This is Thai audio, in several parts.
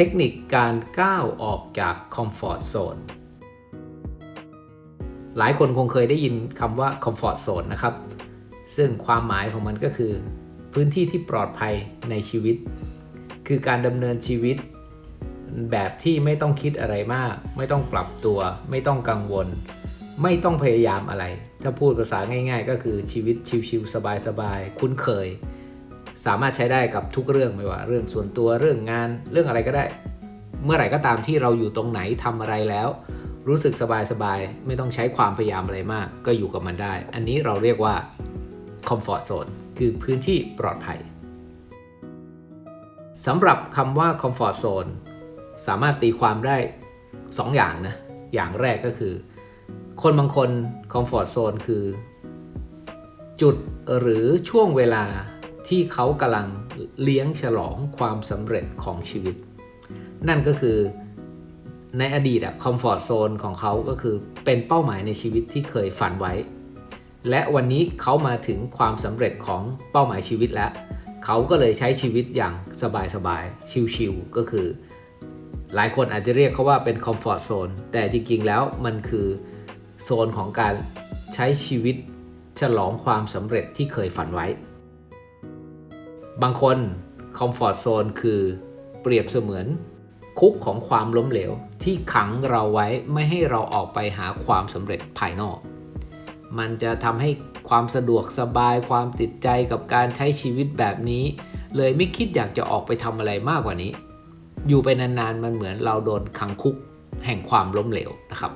เทคนิคการก้าวออกจากคอมฟอร์ทโซนหลายคนคงเคยได้ยินคำว่าคอมฟอร์ทโซนนะครับ ซึ่งความหมายของมันก็คือ พื้นที่ที่ปลอดภัยในชีวิต คือการดำเนินชีวิต แบบที่ไม่ต้องคิดอะไรมาก ไม่ต้องปรับตัว ไม่ต้องกังวล ไม่ต้องพยายามอะไร ถ้าพูดภาษาง่าย ๆ ก็คือชีวิตชิวๆสบายๆคุ้นเคย สามารถใช้ได้กับทุกเรื่องไม่ว่า เรื่องส่วนตัวเรื่องงานเรื่องอะไรก็ได้ เมื่อไหร่ก็ตามที่เราอยู่ตรงไหนทำอะไรแล้ว รู้สึกสบายๆไม่ต้องใช้ความพยายามอะไรมาก ก็อยู่กับมันได้ อันนี้เราเรียกว่า comfort zone คือพื้นที่ปลอดภัยสำหรับคำว่า comfort zone สามารถตีความได้ 2อย่างนะ อย่างแรกก็คือ คนบางคน comfort zone คือ จุดหรือช่วงเวลา ที่เขากำลังเลี้ยงฉลองความสำเร็จของชีวิต นั่นก็คือในอดีตอะคอมฟอร์ทโซนของเขาก็คือเป็นเป้าหมายในชีวิตที่เคยฝันไว้ และวันนี้เขามาถึงความสำเร็จของเป้าหมายชีวิตแล้ว เขาก็เลยใช้ชีวิตอย่างสบายๆ ชิลๆ ก็คือ หลายคนอาจจะเรียกเขาว่าเป็นคอมฟอร์ทโซนแต่จริงๆแล้วมันคือโซนของการใช้ชีวิตฉลองความสำเร็จที่เคยฝันไว้ บางคนคอมฟอร์ทโซนคือเปรียบเสมือน คุกของความล้มเหลว ที่ขังเราไว้ไม่ให้เราออกไปหาความสำเร็จภายนอก มันจะทำให้ความสะดวกสบายความติดใจกับการใช้ชีวิตแบบนี้ เลยไม่คิดอยากจะออกไปทำอะไรมากกว่านี้ อยู่ไปนานๆมันเหมือนเราโดนขังคุกแห่งความล้มเหลวนะครับ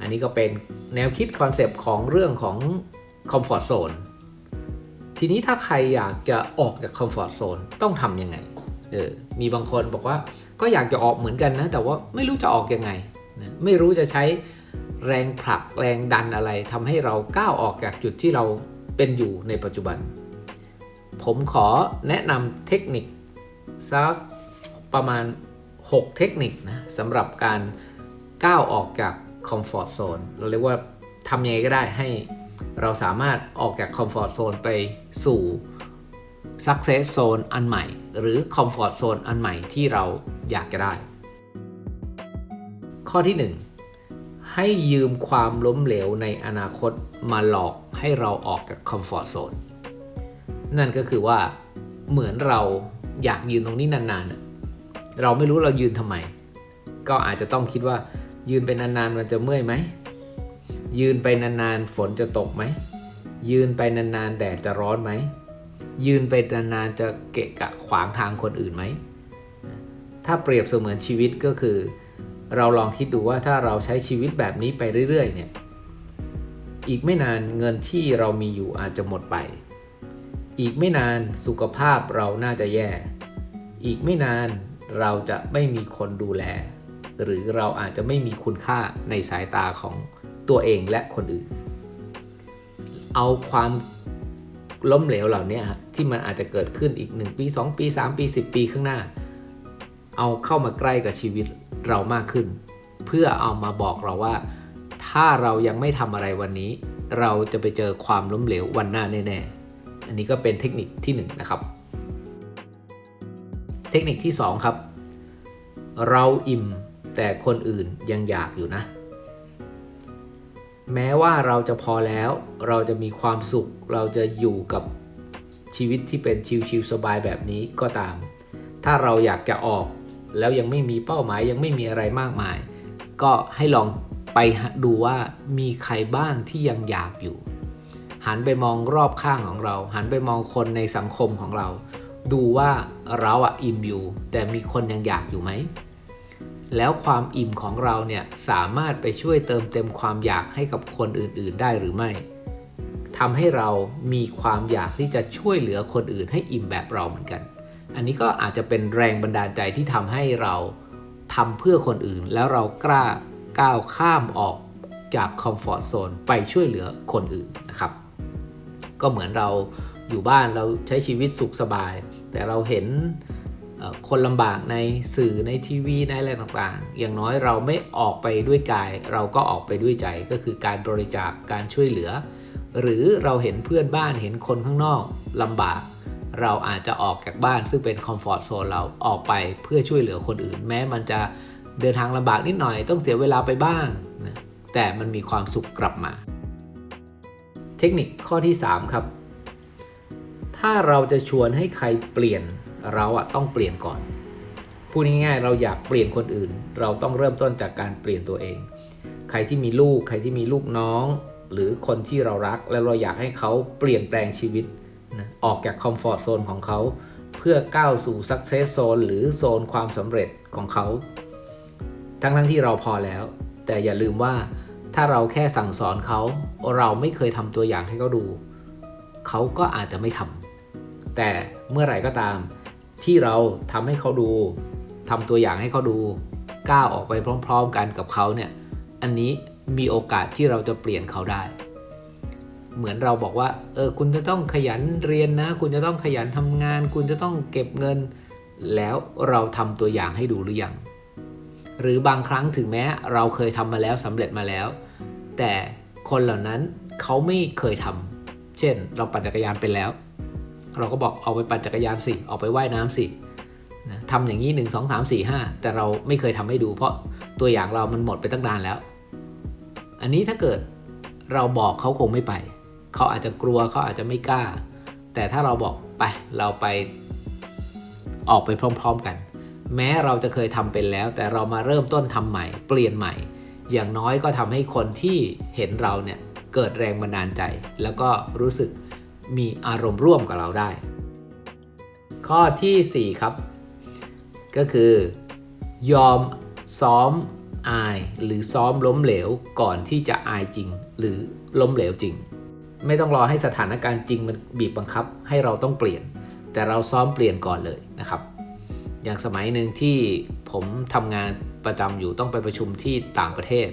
อันนี้ก็เป็นแนวคิดคอนเซปต์ของเรื่องของคอมฟอร์ทโซน ทีนี้ถ้าใครอยากจะออกจากคอมฟอร์ทโซนต้องทำยังไง เออ มีบางคนบอกว่าก็อยากจะออกเหมือนกันนะ แต่ว่าไม่รู้จะออกยังไงนะไม่รู้จะใช้แรงผลักแรงดันอะไรทำให้เราก้าวออกจากจุดที่เราเป็นอยู่ในปัจจุบัน ผมขอแนะนำเทคนิคสักประมาณ 6 เทคนิคนะสำหรับการก้าวออกจากคอมฟอร์ทโซนเราเรียกว่าทำยังไงก็ได้ให้ เราสามารถออกจากคอมฟอร์ทโซนไปสู่ Success Zone อันใหม่ หรือ Comfort Zone อันใหม่ที่เราอยากจะได้ ข้อที่ 1 ให้ยืมความล้มเหลวในอนาคตมาหลอกให้เราออกจาก Comfort Zone นั่นก็คือว่าเหมือนเราอยากยืนตรงนี้นานๆ เราไม่รู้เรายืนทำไม ก็อาจจะต้องคิดว่ายืนไปนานๆมันจะเมื่อยไหม ยืนไปนานๆ ฝนจะตกไหม ยืนไปนานๆ แดดจะร้อนไหม ยืนไปนานๆ จะเกะกะขวางทางคนอื่นไหม ถ้าเปรียบเสมือนชีวิตก็คือ เราลองคิดดูว่าถ้าเราใช้ชีวิตแบบนี้ไปเรื่อยๆ เนี่ย อีกไม่นานเงินที่เรามีอยู่อาจจะหมดไป อีกไม่นานสุขภาพเราน่าจะแย่ อีกไม่นานเราจะไม่มีคนดูแล หรือเราอาจจะไม่มีคุณค่าในสายตาของ ตัวเองและคนอื่น เอาความล้มเหลวเหล่านี้ที่มันอาจจะเกิดขึ้นอีก 1 ปี 2 ปี 3 ปี 10 ปีข้างหน้า เอาเข้ามาใกล้กับชีวิตเรามากขึ้น เพื่อเอามาบอกเราว่า ถ้าเรายังไม่ทำอะไรวันนี้ เราจะไปเจอความล้มเหลววันหน้าแน่ๆ อันนี้ก็เป็นเทคนิคที่1นนะครับ เทคนิคที่ 2 ครับ เราอิ่มแต่คนอื่นยังอยากอยู่นะ แม้ว่าเราจะพอแล้ว เราจะมีความสุข เราจะอยู่กับชีวิตที่เป็นชิวๆสบายแบบนี้ก็ตาม ถ้าเราอยากจะออก แล้วยังไม่มีเป้าหมายยังไม่มีอะไรมากมาย ก็ให้ลองไปดูว่ามีใครบ้างที่ยังอยากอยู่ หันไปมองรอบข้างของเรา หันไปมองคนในสังคมของเรา ดูว่าเราอะอิ่มอยู่ แต่มีคนยังอยากอยู่ไหม แล้วความอิ่มของเราเนี่ยสามารถไปช่วยเติมเต็มความอยากให้กับคนอื่นๆ ได้หรือไม่ทำให้เรามีความอยากที่จะช่วยเหลือคนอื่นให้อิ่มแบบเราเหมือนกัน อันนี้ก็อาจจะเป็นแรงบันดาลใจที่ทำให้เราทำเพื่อคนอื่น แล้วเรากล้าก้าวข้ามออกจากคอมฟอร์ทโซนไปช่วยเหลือคนอื่นนะครับ ก็เหมือนเราอยู่บ้านเราใช้ชีวิตสุขสบาย แต่เราเห็น คนลำบากในสื่อในทีวีในอะไรต่างๆ อย่างน้อยเราไม่ออกไปด้วยกาย เราก็ออกไปด้วยใจก็คือการบริจาคการช่วยเหลือ หรือเราเห็นเพื่อนบ้านเห็นคนข้างนอกลำบาก เราอาจจะออกจากบ้านซึ่งเป็นคอมฟอร์ทโซนเราออกไปเพื่อช่วยเหลือคนอื่น แม้มันจะเดินทางลำบากนิดหน่อยต้องเสียเวลาไปบ้างนะแต่มันมีความสุขกลับมา เทคนิคข้อที่ 3 ครับ ถ้าเราจะชวนให้ใครเปลี่ยน เราอะต้องเปลี่ยนก่อน พูดง่ายๆ เราอยากเปลี่ยนคนอื่น เราต้องเริ่มต้นจากการเปลี่ยนตัวเอง ใครที่มีลูก ใครที่มีลูกน้อง หรือคนที่เรารัก แล้วเราอยากให้เขาเปลี่ยนแปลงชีวิตนะออกจากคอมฟอร์ทโซนของเขา เพื่อก้าวสู่สักเซสโซนหรือโซนความสำเร็จของเขา ทั้งทั้งที่เราพอแล้ว แต่อย่าลืมว่าถ้าเราแค่สั่งสอนเขา เราไม่เคยทำตัวอย่างให้เขาดู เขาก็อาจจะไม่ทำแต่เมื่อไหร่ก็ตาม ที่เราทำให้เขาดูทำตัวอย่างให้เขาดูก้าวออกไปพร้อม ๆ กันกับเขาเนี่ยอันนี้มีโอกาสที่เราจะเปลี่ยนเขาได้ เหมือนเราบอกว่าเออคุณจะต้องขยันเรียนนะ คุณจะต้องขยันทำงาน คุณจะต้องเก็บเงิน แล้วเราทำตัวอย่างให้ดูหรือยังหรือบางครั้งถึงแม้เราเคยทำมาแล้วสำเร็จมาแล้ว แต่คนเหล่านั้นเขาไม่เคยทำเช่น เราปั่นจักรยานเป็นแล้ว เราก็บอกเอาไปปั่นจักรยานสิออกไปไว่ายน้ำสินะทำอย่างนี้ 1 2 3 4 5 แต่เราไม่เคยทำให้ดู เพราะตัวอย่างเรามันหมดไปตั้งนานแล้ว อันนี้ถ้าเกิดเราบอกเขาคงไม่ไป เขาอาจจะกลัวเขาอาจจะไม่กล้า แต่ถ้าเราบอกไปเราไปออกไปพร้อม ๆกัน แม้เราจะเคยทำเป็นแล้ว แต่เรามาเริ่มต้นทำใหม่ เปลี่ยนใหม่ อย่างน้อยก็ทำให้คนที่เห็นเราเนี่ยเกิดแรงบันดาลใจ แล้วก็รู้สึก มีอารมณ์ร่วมกับเราได้ ข้อทีสี่ 4 ครับ ก็คือยอมซ้อมอายหรือซ้อมล้มเหลวก่อนที่จะอายจริง หรือล้มเหลวจริง ไม่ต้องรอให้สถานการณ์จริงมันบีบบังคับให้เราต้องเปลี่ยน แต่เราซ้อมเปลี่ยนก่อนเลยนะครับ อย่างสมัยหนึ่งที่ผมทำงานประจำอยู่ต้องไปประชุมที่ต่างประเทศ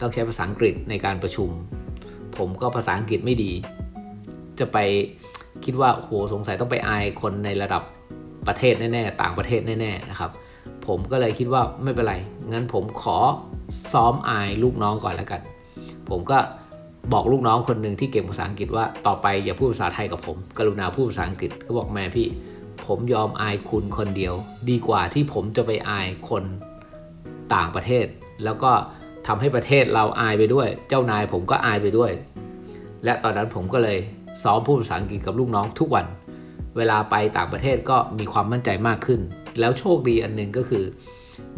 ต้องใช้ภาษาอังกฤษในการประชุม ผมก็ภาษาอังกฤษไม่ดี จะไปคิดว่าโหสงสัยต้องไปอายคนในระดับประเทศแน่ๆต่างประเทศแน่ๆนะครับ ผมก็เลยคิดว่าไม่เป็นไร งั้นผมขอซ้อมอายลูกน้องก่อนแล้วกัน ผมก็บอกลูกน้องคนหนึ่งที่เก่งภาษาอังกฤษว่าต่อไปอย่าพูดภาษาไทยกับผม กรุณาพูดภาษาอังกฤษก็บอกแม่พี่ ผมยอมอายคุณคนเดียว ดีกว่าที่ผมจะไปอายคนต่างประเทศ แล้วก็ทำให้ประเทศเราอายไปด้วย เจ้านายผมก็อายไปด้วย และตอนนั้นผมก็เลย ซ้อมพูดภาษาอังกฤษกับลูกน้องทุกวัน เวลาไปต่างประเทศก็มีความมั่นใจมากขึ้น แล้วโชคดีอันหนึงก็คือ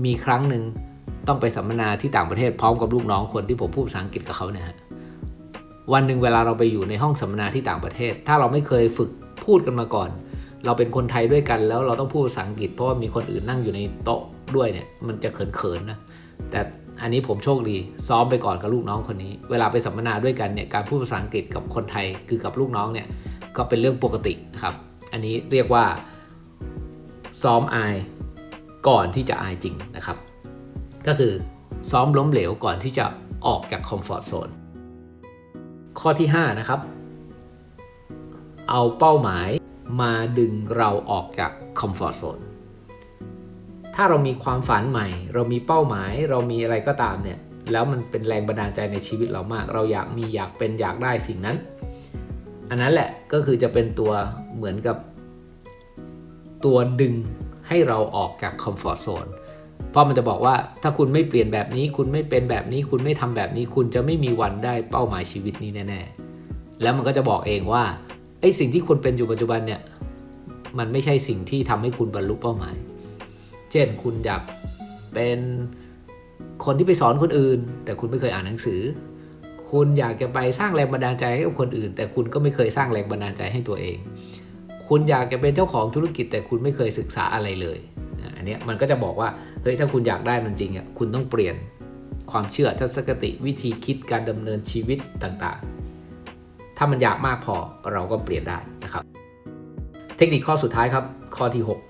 มีครั้งหนึ่งต้องไปสัมมนาที่ต่างประเทศพร้อมกับลูกน้องคนที่ผมพูดภาษาอังกฤษกับเขาเนี่ยฮะวันหนึ่งเวลาเราไปอยู่ในห้องสัมมนาที่ต่างประเทศ ถ้าเราไม่เคยฝึกพูดกันมาก่อน เราเป็นคนไทยด้วยกันแล้วเราต้องพูดภาษาอังกฤษเพราะว่ามีคนอื่นนั่งอยู่ในโต๊ะด้วยเนี่ยมันจะเขินๆนะแต่ อันนี้ผมโชคดีซ้อมไปก่อนกับลูกน้องคนนี้ เวลาไปสัมมนาด้วยกันเนี่ยการพูดภาษาอังกฤษกับคนไทยคือกับลูกน้องเนี่ยก็เป็นเรื่องปกตินะครับ อันนี้เรียกว่าซ้อมอายก่อนที่จะอายจริงนะครับ ก็คือซ้อมล้มเหลวก่อนที่จะออกจากคอมฟอร์ทโซนข้อที่ 5 นะครับ เอาเป้าหมายมาดึงเราออกจากคอมฟอร์ทโซน ถ้าเรามีความฝันใหม่ เรามีเป้าหมาย เรามีอะไรก็ตามเนี่ย แล้วมันเป็นแรงบันดาลใจในชีวิตเรามาก เราอยากมีอยากเป็นอยากได้สิ่งนั้น อันนั้นแหละก็คือจะเป็นตัวเหมือนกับ ตัวดึงให้เราออกจากคอมฟอร์ทโซนเพราะมันจะบอกว่าถ้าคุณไม่เปลี่ยนแบบนี้ คุณไม่เป็นแบบนี้ คุณไม่ทำแบบนี้ คุณจะไม่มีวันได้เป้าหมายชีวิตนี้แน่ๆ แล้วมันก็จะบอกเองว่าไอ้สิ่งที่คุณเป็นอยู่ปัจจุบันเนี่ย มันไม่ใช่สิ่งที่ทำให้คุณบรรลุเป้าหมาย เช่นคุณอยากเป็นคนที่ไปสอนคนอื่น แต่คุณไม่เคยอ่านหนังสือ คุณอยากจะไปสร้างแรงบันดาลใจให้กับคนอื่น แต่คุณก็ไม่เคยสร้างแรงบันดาลใจให้ตัวเอง คุณอยากจะเป็นเจ้าของธุรกิจ แต่คุณไม่เคยศึกษาอะไรเลยอันนี้มันก็จะบอกว่าเฮ้ยถ้าคุณอยากได้มันจริงอะคุณต้องเปลี่ยนความเชื่อทัศนคติวิธีคิดการดำเนินชีวิตต่างๆ ถ้ามันอยากมากพอเราก็เปลี่ยนได้นะครับ เทคนิคข้อสุดท้ายครับ ข้อที่ 6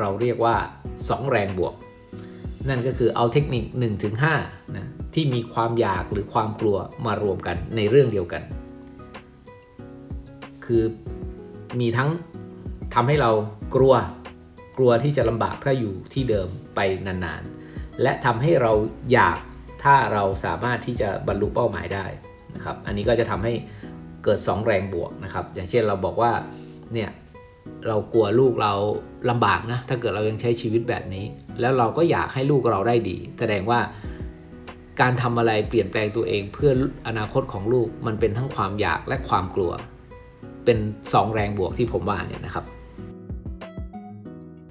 เราเรียกว่า 2 แรงบวก นั่นก็คือเอาเทคนิค 1-5นะที่มีความอยากหรือความกลัวมารวมกันในเรื่องเดียวกัน คือมีทั้งทำให้เรากลัวกลัวที่จะลำบากถ้าอยู่ที่เดิมไปนานๆ และทำให้เราอยากถ้าเราสามารถที่จะบรรลุเป้าหมายได้นะครับ อันนี้ก็จะทำให้เกิด 2 แรงบวกนะครับ อย่างเช่นเราบอกว่าเนี่ย เรากลัวลูกเราลำบากนะถ้าเกิดเรายังใช้ชีวิตแบบนี้ แล้วเราก็อยากให้ลูกเราได้ดี แสดงว่าการทำอะไรเปลี่ยนแปลงตัวเองเพื่ออนาคตของลูกมันเป็นทั้งความอยากและความกลัว เป็นสองแรงบวกที่ผมว่าเนี่ยนะครับ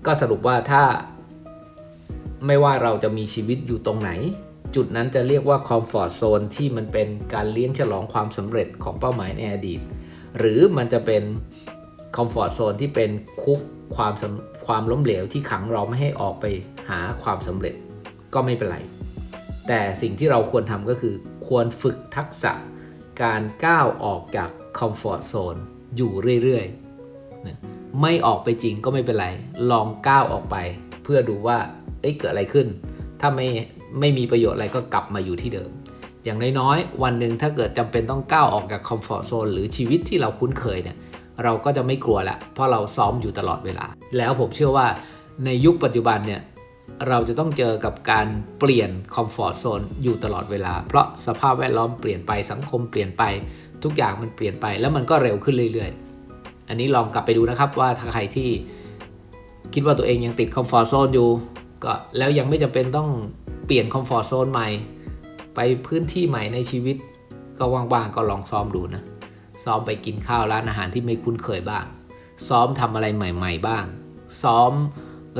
ก็สรุปว่าถ้าไม่ว่าเราจะมีชีวิตอยู่ตรงไหน จุดนั้นจะเรียกว่าคอมฟอร์ z โซนที่มันเป็นการเลี้ยงฉลองความสำเร็จของเป้าหมายในอดีต หรือมันจะเป็น คอมฟอร์ z โซนที่เป็นคุกความความล้มเหลวที่ขังเราไม่ให้ออกไปหาความสำเร็จก็ไม่เป็นไร แต่สิ่งที่เราควรทำก็คือ ควรฝึกทักษะการก้าวออกจากคอมฟอร์ z โซนอยู่เรื่อยๆ ไม่ออกไปจริงก็ไม่เป็นไร ลองก้าวออกไป เพื่อดูว่าเอ้ยเกิดอะไรขึ้น ถ้าไม่ไม่มีประโยชน์อะไรก็กลับมาอยู่ที่เดิม อย่างน้อยๆ วันหนึ่งถ้าเกิดจำเป็นต้องก้าวออกจากคอมฟอร์ z โซนหรือชีวิตที่เราคุ้นเคยเนี่ย เราก็จะไม่กลัวละเพราะเราซ้อมอยู่ตลอดเวลา แล้วผมเชื่อว่าในยุคปัจจุบันเนี่ยเราจะต้องเจอกับการเปลี่ยนคอมฟอร์ z โซนอยู่ตลอดเวลา เพราะสภาพแวดล้อมเปลี่ยนไปสังคมเปลี่ยนไปทุกอย่างมันเปลี่ยนไปแล้วมันก็เร็วขึ้นเรื่อยๆ อันนี้ลองกลับไปดูนะครับว่าถ้าใครที่คิดว่าตัวเองยังติดคอมฟอร์ z โซนอยู่ก็แล้วยังไม่จำเป็นต้องเปลี่ยนคอมฟอร์ z โซนใหม่ ไปพื้นที่ใหม่ในชีวิตก็ว่างๆก็ลองซ้อมดูนะ ซ้อมไปกินข้าวร้านอาหารที่ไม่คุ้นเคยบ้าง ซ้อมทำอะไรใหม่ ๆ บ้าง ซ้อม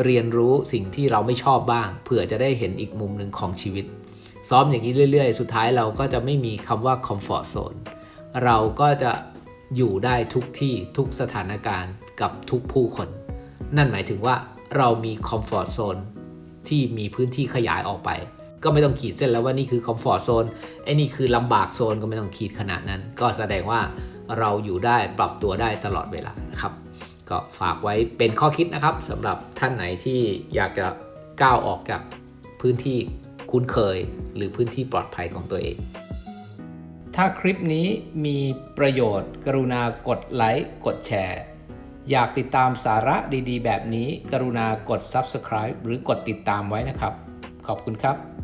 เรียนรู้สิ่งที่เราไม่ชอบบ้างเผื่อจะได้เห็นอีกมุมหนึ่งของชีวิต ซ้อมอย่างนี้เรื่อย ๆ สุดท้ายเราก็จะไม่มีคำว่า comfort zone เราก็จะอยู่ได้ทุกที่ทุกสถานการณ์กับทุกผู้คน นั่นหมายถึงว่าเรามี comfort zone ที่มีพื้นที่ขยายออกไป ก็ไม่ต้องขีดเส้นแล้วว่านี่คือ comfort zone ไอ้นี่คือลำบากโซนก็ไม่ต้องขีดขนาดนั้น ก็แสดงว่าเราอยู่ได้ปรับตัวได้ตลอดเวลานะครับ ก็ฝากไว้เป็นข้อคิดนะครับสำหรับท่านไหนที่อยากจะก้าวออกจากพื้นที่คุ้นเคย หรือพื้นที่ปลอดภัยของตัวเอง ถ้าคลิปนี้มีประโยชน์ กรุณากดไลค์กดแชร์อยากติดตามสาระดีๆ แบบนี้ กรุณากด Subscribe หรือกดติดตามไว้นะครับ ขอบคุณครับ